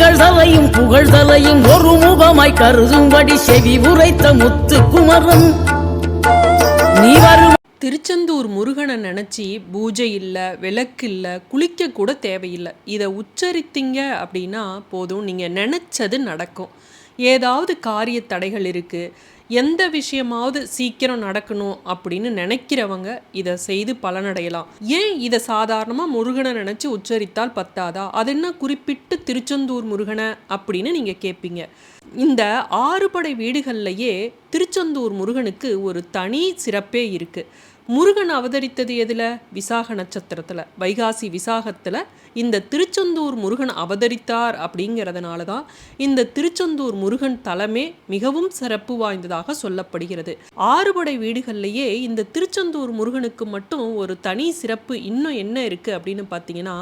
திகழ்தலையும் புகழ்தலையும் ஒரு முகமாய் கருதும்படி செவி உரைத்த முத்து குமரன் நீ வரும் திருச்செந்தூர் முருகனை நினச்சி பூஜை இல்லை விளக்கு இல்லை குளிக்க கூட தேவையில்லை. இதை உச்சரித்தீங்க அப்படின்னா போதும். நீங்கள் நினச்சது நடக்கும். ஏதாவது காரிய தடைகள் இருக்குது எந்த விஷயமாவது சீக்கிரம் நடக்கணும் அப்படின்னு நினைக்கிறவங்க இதை செய்து பலனடையலாம். ஏன் இதை சாதாரணமாக முருகனை நினச்சி உச்சரித்தால் பத்தாதா? அது என்ன குறிப்பிட்டு திருச்செந்தூர் முருகனை அப்படின்னு நீங்கள் கேட்பீங்க இந்த ஆறுபடை வீடுகள்லையே திருச்செந்தூர் முருகனுக்கு ஒரு தனி சிறப்பே இருக்குது முருகன் அவதரித்தது எதில்? விசாக நட்சத்திரத்தில். வைகாசி விசாகத்தில் இந்த திருச்செந்தூர் முருகன் அவதரித்தார் அப்படிங்கிறதுனால தான் இந்த திருச்செந்தூர் முருகன் தலமே மிகவும் சிறப்பு வாய்ந்ததாக சொல்லப்படுகிறது. ஆறுபடை வீடுகள்லையே இந்த திருச்செந்தூர் முருகனுக்கு மட்டும் ஒரு தனி சிறப்பு இன்னும் என்ன இருக்குது அப்படின்னு பார்த்தீங்கன்னா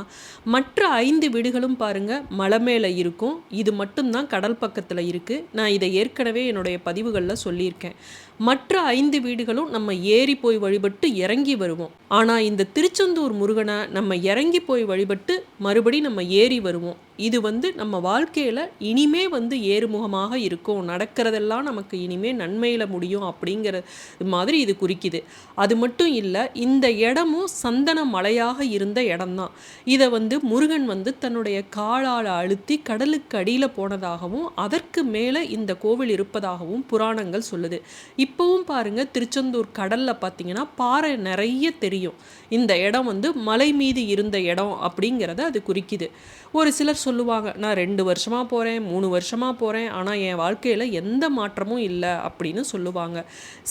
மற்ற ஐந்து வீடுகளும் பாருங்கள் மலை மேலே இருக்கும். இது மட்டும்தான் கடல் பக்கத்தில் இருக்குது நான் இதை ஏற்கனவே என்னுடைய பதிவுகளில் சொல்லியிருக்கேன். மற்ற ஐந்து வீடுகளும் நம்ம ஏறி போய் வழிபட்டு இறங்கி வருவோம். ஆனால் இந்த திருச்செந்தூர் முருகனை நம்ம இறங்கி போய் வழிபட்டு மறுபடி நம்ம ஏறி வருவோம். இது வந்து நம்ம வாழ்க்கையில் இனிமே வந்து ஏறுமுகமாக இருக்கும். நடக்கிறதெல்லாம் நமக்கு இனிமே நன்மையில் முடியும் அப்படிங்கிற மாதிரி இது குறிக்குது. அது மட்டும் இல்லை இந்த இடமும் சந்தன மலையாக இருந்த இடம்தான். இதை வந்து முருகன் வந்து தன்னுடைய காலால் அழுத்தி கடலுக்கு அடியில் போனதாகவும் அதற்கு மேலே இந்த கோவில் இருப்பதாகவும் புராணங்கள் சொல்லுது. இப்போவும் பாருங்கள் திருச்செந்தூர் கடலில் பார்த்தீங்கன்னா பாறை நிறைய தெரியும். இந்த இடம் வந்து மலை மீது இருந்த இடம் அப்படிங்கிறத அது குறிக்குது. ஒரு சிலர் சொல்லுவாங்க நான் ரெண்டு வருஷமாக போகிறேன் மூணு வருஷமாக போகிறேன் ஆனால் என் வாழ்க்கையில் எந்த மாற்றமும் இல்லை அப்படின்னு சொல்லுவாங்க.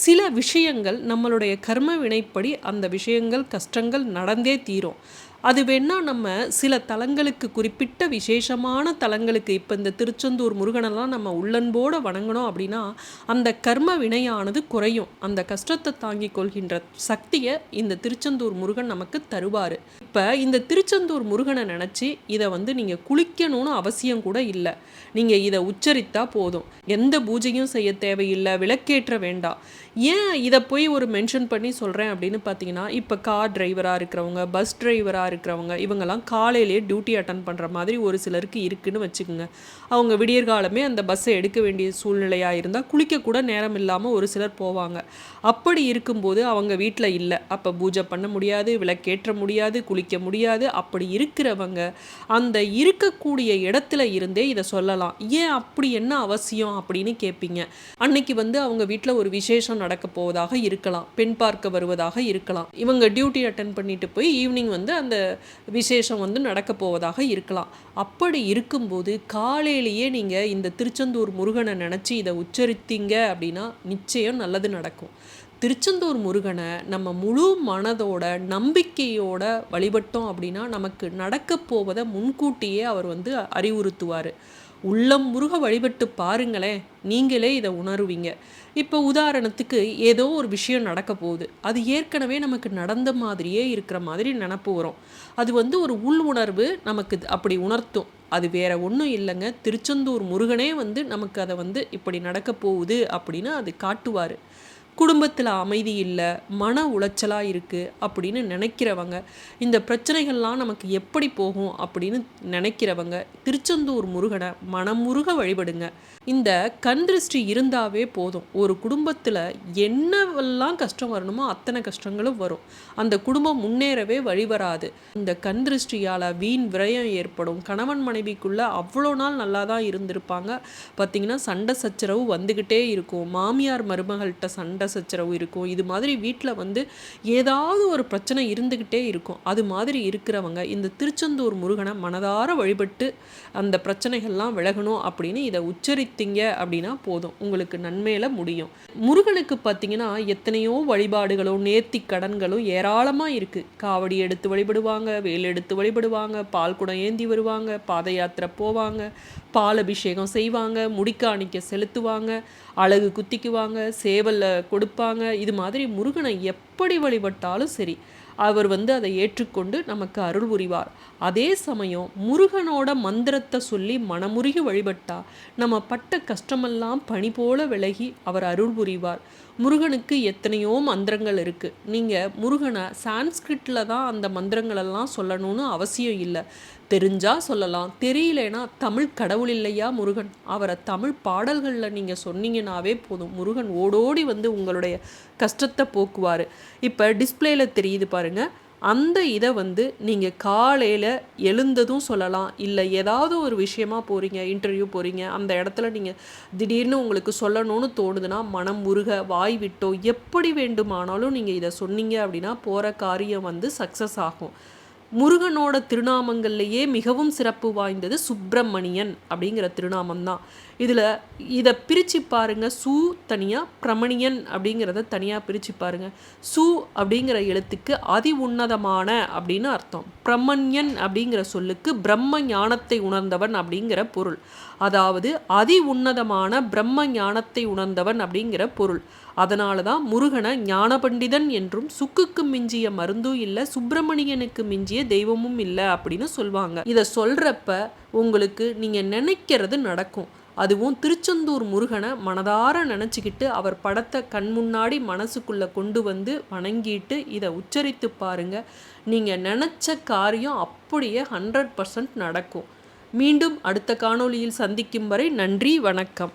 சில விஷயங்கள் நம்மளுடைய கர்ம வினைப்படி அந்த விஷயங்கள் கஷ்டங்கள் நடந்தே தீரும். அது வேணால் நம்ம சில தலங்களுக்கு குறிப்பிட்ட விசேஷமான தலங்களுக்கு இப்போ இந்த திருச்செந்தூர் முருகனெல்லாம் நம்ம உள்ளன்போடு வணங்கணும் அப்படின்னா அந்த கர்ம வினையானது குறையும். அந்த கஷ்டத்தை தாங்கிக் கொள்கின்ற சக்தியை இந்த திருச்செந்தூர் முருகன் நமக்கு தருவார். இப்போ இந்த திருச்செந்தூர் முருகனை நினச்சி இதை வந்து நீங்கள் குளிக்கணும்னு அவசியம் கூட இல்லை. நீங்கள் இதை உச்சரித்தா போதும். எந்த பூஜையும் செய்ய தேவையில்லை விளக்கேற்ற வேண்டாம். ஏன் இதை போய் ஒரு மென்ஷன் பண்ணி சொல்கிறேன் அப்படின்னு பார்த்தீங்கன்னா இப்போ கார் டிரைவராக இருக்கிறவங்க பஸ் டிரைவராக இருக்கிறவங்க இவங்கெல்லாம் காலையிலேயே டியூட்டி அட்டன் பண்ணுற மாதிரி ஒரு சிலருக்கு இருக்குன்னு வச்சுக்கோங்க. அவங்க விடியற்காலமே அந்த பஸ்ஸை எடுக்க வேண்டிய சூழ்நிலையாக இருந்தால் குளிக்கக்கூட நேரம் இல்லாமல் ஒரு சிலர் போவாங்க. அப்படி இருக்கும்போது அவங்க வீட்டில் இல்லை. அப்போ பூஜை பண்ண முடியாது விளக்கேற்ற முடியாது குளிக்க முடியாது. அப்படி இருக்கிறவங்க அந்த இருக்கக்கூடிய இடத்துல இருந்தே இதை சொல்லலாம். ஏன் அப்படி என்ன அவசியம் அப்படின்னு கேட்பீங்க அன்னைக்கு வந்து அவங்க வீட்டில் ஒரு விசேஷம் நடக்க போவதாக இருக்கலாம். பெண் பார்க்க வருவதாக இருக்கலாம். இவங்க டியூட்டி அட்டன் பண்ணிட்டு போய் ஈவினிங் வந்து அந்த விசேஷம் வந்து நடக்க போவதாக இருக்கலாம். அப்படி இருக்கும்போது காலையிலேயே நீங்கள் இந்த திருச்செந்தூர் முருகனை நினச்சி இதை உச்சரித்தீங்க அப்படின்னா நிச்சயம் நல்லது நடக்கும். திருச்செந்தூர் முருகனை நம்ம முழு மனதோட நம்பிக்கையோட வழிபட்டோம் அப்படின்னா நமக்கு நடக்கப் போவதை முன்கூட்டியே அவர் வந்து அறிவுறுத்துவார். உள்ளம் முருக வழிபட்டு பாருங்களேன் நீங்களே இதை உணருவீங்க. இப்போ உதாரணத்துக்கு ஏதோ ஒரு விஷயம் நடக்க போகுது. அது ஏற்கனவே நமக்கு நடந்த மாதிரியே இருக்கிற மாதிரி நினப்பு வரும். அது வந்து ஒரு உள் உணர்வு நமக்கு அப்படி உணர்த்தும். அது வேற ஒன்றும் இல்லைங்க. திருச்செந்தூர் முருகனே வந்து நமக்கு அதை வந்து இப்படி நடக்க போகுது அப்படின்னு அது காட்டுவார். குடும்பத்தில் அமைதி இல்லை மன உளைச்சலாக இருக்குது அப்படின்னு நினைக்கிறவங்க இந்த பிரச்சனைகள்லாம் நமக்கு எப்படி போகும் அப்படின்னு நினைக்கிறவங்க திருச்செந்தூர் முருகனை மனமுருக வழிபடுங்க. இந்த கண் திருஷ்டி இருந்தாவே போதும். ஒரு குடும்பத்தில் என்னவெல்லாம் கஷ்டம் வரணுமோ அத்தனை கஷ்டங்களும் வரும். அந்த குடும்பம் முன்னேறவே வழிவராது இந்த கண் திருஷ்டியால் வீண் விரயம் ஏற்படும். கணவன் மனைவிக்குள்ளே அவ்வளோ நாள் நல்லா தான் இருந்திருப்பாங்க. பார்த்திங்கன்னா சண்டை சச்சரவு வந்துக்கிட்டே இருக்கும். மாமியார் மருமகள்கிட்ட சண்டை சச்சரவு இருக்கும். இது மாதிரி வீட்டில் வந்து ஏதாவது ஒரு பிரச்சனை இருந்துக்கிட்டே இருக்கும். அது மாதிரி இருக்கிறவங்க இந்த திருச்செந்தூர் முருகனை மனதார வழிபட்டு அந்த பிரச்சனைகள்லாம் விலகணும் அப்படின்னு இதை உச்சரித்தீங்க அப்படின்னா போதும். உங்களுக்கு நன்மையில முடியும். முருகனுக்கு பார்த்தீங்கன்னா எத்தனையோ வழிபாடுகளும் நேர்த்தி கடன்களும் ஏராளமாக இருக்குது காவடி எடுத்து வழிபடுவாங்க வேல் எடுத்து வழிபடுவாங்க பால் குடம் ஏந்தி வருவாங்க பாத யாத்திரை போவாங்க. பால் அபிஷேகம் செய்வாங்க முடிக்காணிக்க செலுத்துவாங்க அழகு குத்திக்குவாங்க சேவலை கொடுப்பாங்க. இது மாதிரி முருகனை எப்படி வழிபட்டாலும் சரி அவர் வந்து அதை ஏற்றுக்கொண்டு நமக்கு அருள் புரிவார். அதே சமயம் முருகனோட மந்திரத்தை சொல்லி மனமுருகி வழிபட்டா நம்ம பட்ட கஷ்டமெல்லாம் பனி போல விலகி அவர் அருள் புரிவார். முருகனுக்கு எத்தனையோ மந்திரங்கள் இருக்குது நீங்கள் முருகனை சான்ஸ்கிரிட்டில் தான் அந்த மந்திரங்களெல்லாம் சொல்லணும்னு அவசியம் இல்லை. தெரிஞ்சால் சொல்லலாம். தெரியலனா தமிழ் கடவுள் இல்லையா முருகன்? அவரை தமிழ் பாடல்களில் நீங்கள் சொன்னீங்கன்னாவே போதும். முருகன் ஓடோடி வந்து உங்களுடைய கஷ்டத்தை போக்குவார். இப்போ டிஸ்பிளேயில் தெரியுது பாருங்கள் அந்த இதை வந்து நீங்கள் காலையில் எழுந்ததும் சொல்லலாம். இல்லை ஏதாவது ஒரு விஷயமா போகிறீங்க இன்டர்வியூ போகிறீங்க அந்த இடத்துல நீங்கள் திடீர்னு உங்களுக்கு சொல்லணும்னு தோணுதுன்னா மனம் முருக வாய் விட்டோ எப்படி வேண்டுமானாலும் நீங்கள் இதை சொன்னீங்க அப்படின்னா போகிற காரியம் வந்து சக்ஸஸ் ஆகும். முருகனோட திருநாமங்கள்லேயே மிகவும் சிறப்பு வாய்ந்தது சுப்பிரமணியன் அப்படிங்கிற திருநாமம் தான் இதில் இதை பிரித்து பாருங்க சு தனியாக பிரமணியன் அப்படிங்கிறத தனியாக பிரித்து பாருங்க. சு அப்படிங்கிற எழுத்துக்கு அதி உன்னதமான அப்படின்னு அர்த்தம். பிரமண்யன் அப்படிங்கிற சொல்லுக்கு பிரம்ம ஞானத்தை உணர்ந்தவன் அப்படிங்கிற பொருள். அதாவது அதி உன்னதமான பிரம்ம ஞானத்தை உணர்ந்தவன் அப்படிங்கிற பொருள். அதனால தான் முருகனை ஞானபண்டிதன் என்றும் சுக்குக்கு மிஞ்சிய மருந்தும் இல்லை சுப்பிரமணியனுக்கு மிஞ்சிய தெய்வமும் இல்லை அப்படின்னு சொல்லுவாங்க இதை சொல்கிறப்ப உங்களுக்கு நீங்கள் நினைக்கிறது நடக்கும். அதுவும் திருச்செந்தூர் முருகனை மனதார நினச்சிக்கிட்டு அவர் படத்தை கண் முன்னாடி மனசுக்குள்ளே கொண்டு வந்து வணங்கிட்டு இதை உச்சரித்து பாருங்க. நீங்கள் நினச்ச காரியம் அப்படியே ஹண்ட்ரட் பர்சன்ட் நடக்கும். மீண்டும் அடுத்த காணொளியில் சந்திக்கும் வரை நன்றி வணக்கம்.